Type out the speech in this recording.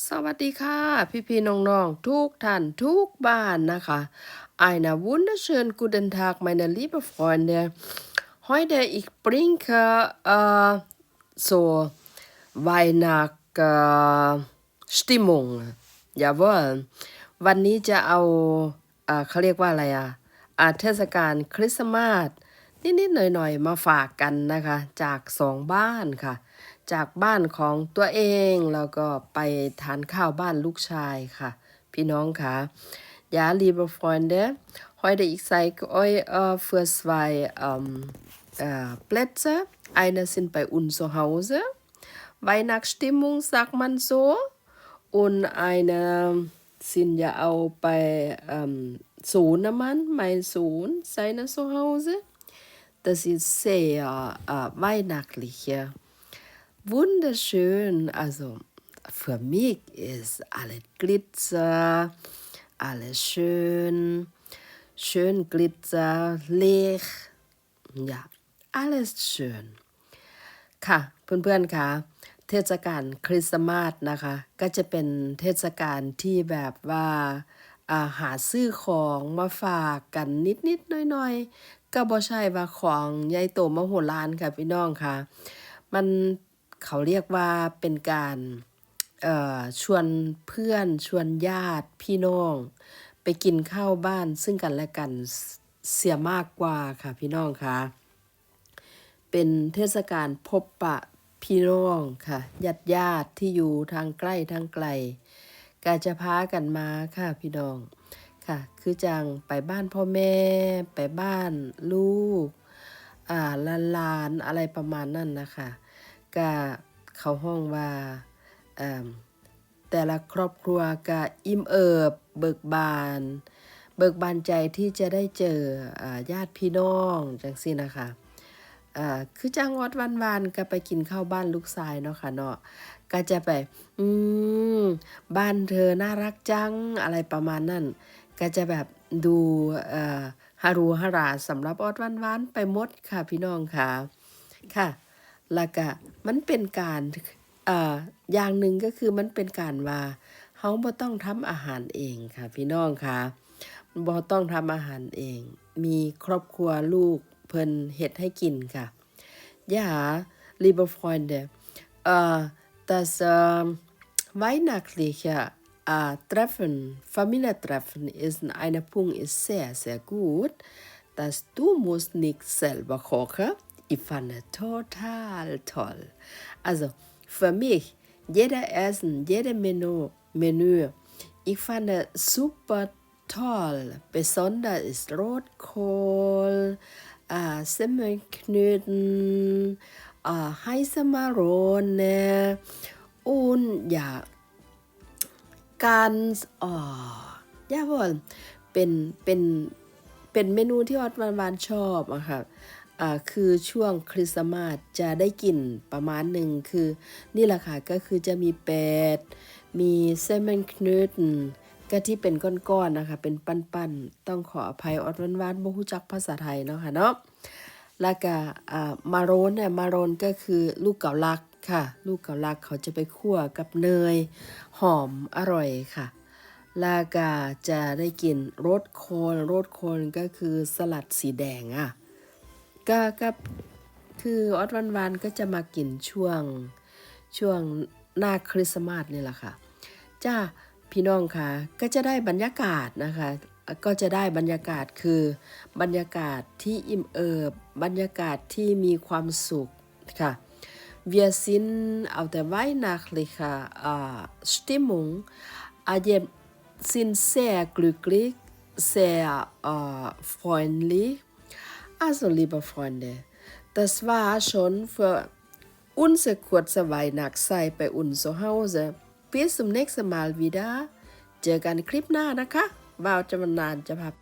สวัสดีค่ะ พี่พี่น้องๆทุกท่านทุกบ้านนะคะไอนาวุ้นเชิญกูเดินทางมาในลีบฟอนเด heute ich bringe äh, so Weihnacht äh, Stimmung อย่าว่าวันนี้จะเอาเขาเรียกว่าอะไรอะเทศกาลคริสต์มาส นิดๆหน่อยๆ มาฝากกันนะคะ จากสองบ้านค่ะ จากบ้านของตัวเองแล้วก็ไปทานข้าวบ้านลูกชายค่ะ พี่น้องค่ะ Ja, liebe Freunde, heute ich zeige euch äh, für zwei ähm, äh, Plätze. Eine sind bei uns zu Hause. Weihnachtsstimmung sagt man so. Und eine sind ja auch bei ähm, Sohnemann, mein Sohn, seine Zuhause. Das ist sehr äh, weihnachtlich. ja. Wunderschön. Also für mich ist alles Glitzer, alles schön, schön Glitzer, Licht. Ja, alles schön. ค่ะ เพื่อนๆค่ะ เทศกาลคริสต์มาสนะคะ ก็จะเป็นเทศกาลที่แบบว่าอาหาซื้อของมาฝากกันนิดๆน่อยๆ ก็บ่ใช่ว่าของใหญ่โตมโหฬารค่ะพี่น้องค่ะ มันเขาเรียกว่าเป็นการชวนเพื่อนชวนญาติพี่น้อง ไปกินข้าวบ้านซึ่งกันและกันเสียมากกว่าค่ะพี่น้องค่ะ เป็นเทศกาลพบปะพี่น้องค่ะญาติญาติที่อยู่ทางใกล้ทางไกลก็จะพากันมาค่ะพี่น้อง ค่ะ คือจังไปบ้านพ่อแม่ ไปบ้านลูก อ่าหลานอะไรประมาณนั้นนะคะก็เขาห้องว่าแต่ละครอบครัวก็อิ่มเอิบ เบิกบาน เบิกบานใจที่จะได้เจอญาติพี่น้องจังซี่นะคะคือจังหวัดวันวานก็ไปกินข้าวบ้านลูกชายเนาะค่ะเนาะก็จะไป อืม บ้านเธอน่ารักจังอะไรประมาณนั้น ก็จะแบบดูฮารูฮาราสำหรับออดวันวานไปหมดค่ะพี่น้องค่ะค่ะแล้วก็มันเป็นการอ่ออย่างหนึ่งก็คือมันเป็นการว่าเฮาบ่ต้องทำอาหารเองค่ะ พี่น้องค่ะบ่ต้องทำอาหารเอง มีครอบครัวลูกเพิ่นเฮ็ดให้กินค่ะ Ja, liebe Freunde, äh, das äh, weihnachtliche äh, Treffen, Familientreffen ist einer Punkt ist sehr, sehr gut, dass du musst nicht selber kochen. Ich fand es total toll. Also für mich, jeder Essen, jeder Menü, Menü, ich fand es super toll. Besonders ist Rotkohl, äh, Semmelknödel, äh, heiße Marone und ja, ganz oh jawohl เป็นเป็นเป็นเมนูที่ออดวานๆชอบอะค่ะอ่าคือช่วงคริสต์มาสจะได้กลิ่นประมาณหนึ่งคือ นี่แหละค่ะก็คือจะมีเป็ดมีเซมเมนคนูดก็ที่เป็นก้อนๆนะคะ เป็นปั้นๆ ต้องขออภัยออดวานๆบ่ฮู้จักภาษาไทยเนาะค่ะเนาะแล้วก็อ่ามาโรนเนี่ยมาโรนก็คือลูกเกาลัก ค่ะ ลูกเกาลักเขาจะไปคั่วกับเนย หอมอร่อยค่ะล้วก็จะได้กินรสโคนรสโคนก็คือสลัดสีแดงอะก็ก็คือออดวันวานๆก็จะมากินช่วงช่วงหน้าคริสต์มาสนี่แหละค่ะจ้าพี่น้องค่ะก็จะได้บรรยากาศนะคะก็จะได้บรรยากาศคือบรรยากาศที่อิ่มเอิบบรรยากาศที่มีความสุขค่ะ Wir sind auf der weihnachtlichen äh, Stimmung. Wir sind sehr glücklich, sehr äh, freundlich. Also, liebe Freunde, das war schon für unsere kurze Weihnachtszeit bei uns zu Hause. Bis zum nächsten Mal wieder. เจอกันคลิปหน้านะคะบ่าวจะมานานจะพา